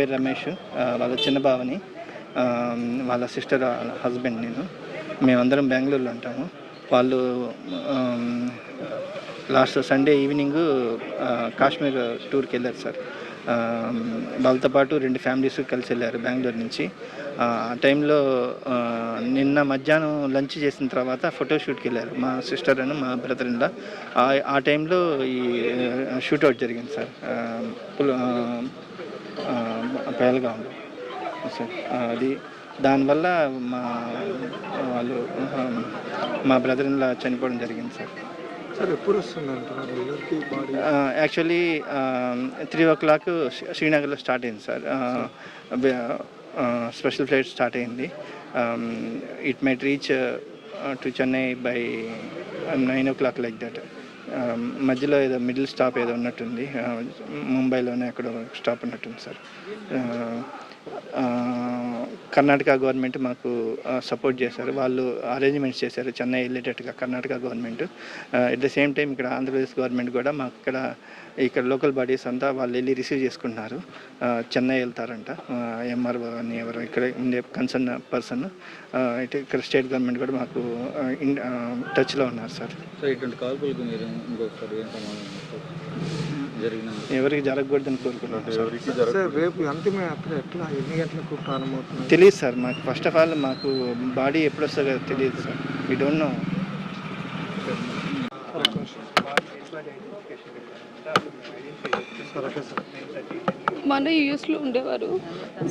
పేరు రమేష్. వాళ్ళ చిన్న భావని వాళ్ళ సిస్టర్ హస్బెండ్ నేను. మేమందరం బెంగళూరులో ఉంటాము. వాళ్ళు లాస్ట్ సండే ఈవినింగ్ కాశ్మీర్ టూర్కి వెళ్ళారు సార్. వాళ్ళతో పాటు రెండు ఫ్యామిలీస్ కలిసి వెళ్ళారు బెంగళూరు నుంచి. ఆ టైంలో నిన్న మధ్యాహ్నం లంచ్ చేసిన తర్వాత ఫోటోషూట్కి వెళ్ళారు. మా సిస్టర్ అని మా బ్రదర్ ఇన్ ఆ టైంలో ఈ షూట్అవుట్ జరిగింది సార్. ఆ, పుల్- ఆ, ఆ, పేలగాంలో సార్ అది దానివల్ల మా వాళ్ళు మా బ్రదర్ ఇన్లా చనిపోవడం జరిగింది సార్ సార్ ఎప్పుడు వస్తుందంటారు యాక్చువల్లీ త్రీ ఓ క్లాక్ శ్రీనగర్లో స్టార్ట్ అయింది సార్ స్పెషల్ ఫ్లైట్ స్టార్ట్ అయింది. It might reach to Chennai by nine o'clock like that మధ్యలో ఏదో మిడిల్ స్టాప్ ఏదో ఉన్నట్టుంది. ముంబైలోనే ఎక్కడో స్టాప్ ఉన్నట్టుంది సార్. కర్ణాటక గవర్నమెంట్ మాకు సపోర్ట్ చేశారు. వాళ్ళు అరేంజ్మెంట్స్ చేశారు Chennai వెళ్ళేటట్టుగా Karnataka government. At the same time ఇక్కడ ఆంధ్రప్రదేశ్ గవర్నమెంట్ కూడా మాకు ఇక్కడ ఇక్కడ లోకల్ బాడీస్ అంతా వాళ్ళు వెళ్ళి రిసీవ్ చేసుకుంటున్నారు. చెన్నై వెళ్తారంట. ఎంఆర్ఓ అని ఎవరు ఇక్కడ ఉండే కన్సర్న్ పర్సన్ అయితే ఇక్కడ స్టేట్ గవర్నమెంట్ కూడా మాకు ఇన్ టచ్లో ఉన్నారు సార్ సో ఇటువంటి కాల్పులకు మీరు ఇంకొకసారి ఎవరికి జరగకూడదని రేపు అంతిమ ఎట్లా ఎన్ని గంటలకు ప్రారంభమవుతుంది? తెలియదు సార్ మాకు ఫస్ట్ ఆఫ్ ఆల్ మాకు బాడీ ఎప్పుడు వస్తుందో తెలియదు సార్. వీ డోంట్ నో మన యూఎస్లో ఉండేవారు.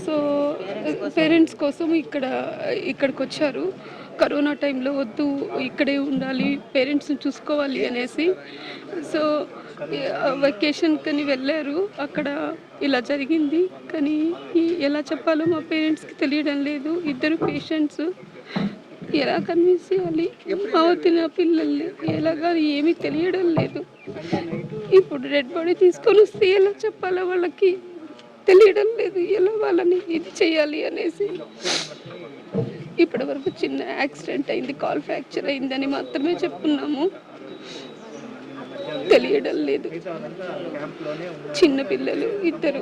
సో పేరెంట్స్ కోసం ఇక్కడ ఇక్కడికి వచ్చారు కరోనా టైంలో వద్దు ఇక్కడే ఉండాలి పేరెంట్స్ని చూసుకోవాలి అనేసి. సో వెకేషన్ కని వెళ్ళారు. అక్కడ ఇలా జరిగింది. కానీ ఎలా చెప్పాలో మా పేరెంట్స్కి తెలియడం లేదు. ఇద్దరు పేషెంట్స్ ఎలా కన్విన్స్ చేయాలి? మా వద్దిన పిల్లల్ని ఎలాగా ఏమీ తెలియడం లేదు. ఇప్పుడు రెడ్ బాడీ తీసుకొని వస్తే ఎలా చెప్పాలో వాళ్ళకి తెలియడం లేదు. ఎలా వాళ్ళని ఇది చేయాలి అనేసి. ఇప్పటి వరకు చిన్న యాక్సిడెంట్ అయింది కాల్ ఫ్రాక్చర్ అయిందని మాత్రమే చెప్తున్నాము తెలియడం లేదు. చిన్న పిల్లలు ఇద్దరు.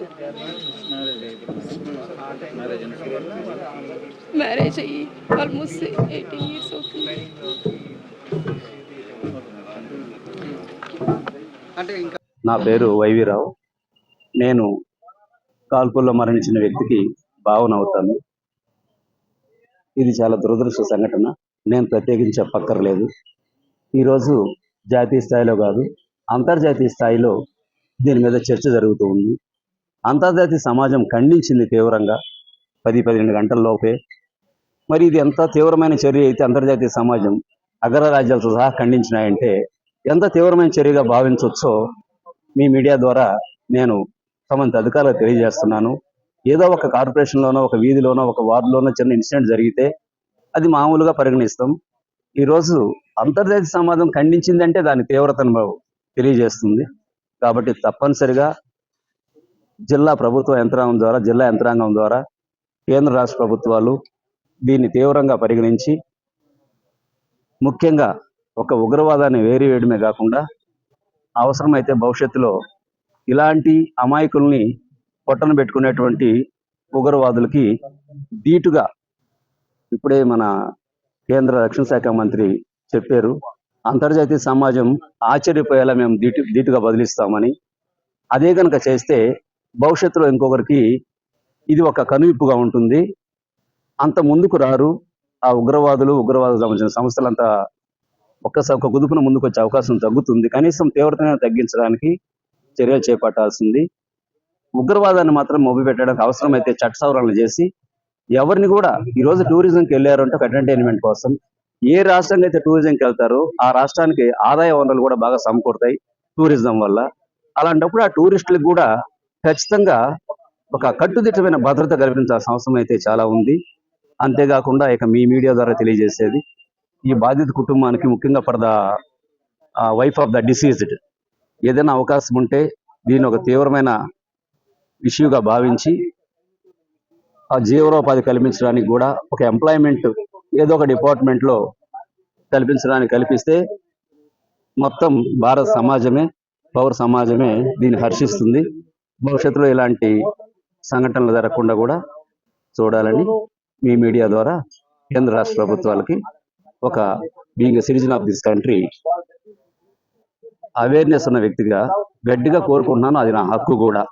మ్యారేజ్ అయ్యి ఆల్మోస్ట్ ఎయిటీన్ ఇయర్స్ అవుతుంది. నా పేరు వైవిరావు నేను కాల్పుల్లో మరణించిన వ్యక్తికి భావనవుతాను ఇది చాలా దురదృష్ట సంఘటన. నేను ప్రత్యేకించి చెప్పక్కర్లేదు. ఈరోజు జాతీయ స్థాయిలో కాదు అంతర్జాతీయ స్థాయిలో దీని మీద చర్చ జరుగుతూ ఉంది. అంతర్జాతీయ సమాజం ఖండించింది తీవ్రంగా పది పదిహేను గంటల లోపే. మరి ఇది ఎంత తీవ్రమైన చర్య అయితే అంతర్జాతీయ సమాజం అగ్రరాజ్యాలతో సహా ఖండించినాయంటే ఎంత తీవ్రమైన చర్యగా భావించవచ్చో మీ మీడియా ద్వారా నేను సంబంధిత అధికారులకు తెలియజేస్తున్నాను. ఏదో ఒక కార్పొరేషన్లోనో ఒక వీధిలోనో ఒక వార్డులోనో చిన్న ఇన్సిడెంట్ జరిగితే అది మామూలుగా పరిగణిస్తాం. ఈరోజు అంతర్జాతీయ సమాజం ఖండించిందంటే దాని తీవ్రతను తెలియజేస్తుంది. కాబట్టి తప్పనిసరిగా జిల్లా ప్రభుత్వ యంత్రాంగం ద్వారా జిల్లా యంత్రాంగం ద్వారా కేంద్ర రాష్ట్ర ప్రభుత్వాలు దీన్ని తీవ్రంగా పరిగణించి ముఖ్యంగా ఒక ఉగ్రవాదాన్ని వేరు వేయడమే కాకుండా అవసరమైతే భవిష్యత్తులో ఇలాంటి అమాయకుల్ని పొట్టను పెట్టుకునేటువంటి ఉగ్రవాదులకి ధీటుగా ఇప్పుడే మన కేంద్ర రక్షణ శాఖ మంత్రి చెప్పారు. అంతర్జాతీయ సమాజం ఆశ్చర్యపోయేలా మేము ధీటు ధీటుగా బదిలిస్తామని. అదే కనుక చేస్తే భవిష్యత్తులో ఇంకొకరికి ఇది ఒక కనువిప్పుగా ఉంటుంది. అంత ముందుకు రారు. ఆ ఉగ్రవాదులు ఉగ్రవాదులకు సంబంధించిన సంస్థలంతా ఒక్కసారి ఒక గుదుపున ముందుకు వచ్చే అవకాశం తగ్గుతుంది. కనీసం తీవ్రతను తగ్గించడానికి చర్యలు చేపట్టాల్సింది ఉగ్రవాదాన్ని మాత్రం మొబ్బిపెట్టడానికి అవసరమైతే చట్ట సవరణలు చేసి ఎవరిని కూడా ఈ రోజు టూరిజంకి వెళ్ళారు అంటే ఒక ఎంటర్టైన్మెంట్ కోసం. ఏ రాష్ట్రానికి అయితే టూరిజంకి వెళ్తారో ఆ రాష్ట్రానికి ఆదాయ వనరులు కూడా బాగా సమకూడతాయి టూరిజం వల్ల. అలాంటప్పుడు ఆ టూరిస్టులకు కూడా ఖచ్చితంగా ఒక కట్టుదిట్టమైన భద్రత కల్పించాల్సిన అవసరం అయితే చాలా ఉంది. అంతేకాకుండా ఇక మీ మీడియా ద్వారా తెలియజేసేది ఈ బాధిత కుటుంబానికి ముఖ్యంగా for the wife of the deceased ఏదైనా అవకాశం ఉంటే దీన్ని ఒక తీవ్రమైన ఇష్యూగా భావించి ఆ జీవనోపాధి కల్పించడానికి కూడా ఒక ఎంప్లాయ్మెంట్ ఏదో ఒక డిపార్ట్మెంట్లో కల్పించడానికి కల్పిస్తే మొత్తం భారత సమాజమే పౌర సమాజమే దీన్ని హర్షిస్తుంది. భవిష్యత్తులో ఇలాంటి సంఘటనలు జరగకుండా కూడా చూడాలని మీ మీడియా ద్వారా కేంద్ర రాష్ట్ర ప్రభుత్వాలకి ఒక being citizen of this country awareness ఉన్న వ్యక్తిగా గట్టిగా కోరుకుంటున్నాను. అది నా హక్కు కూడా.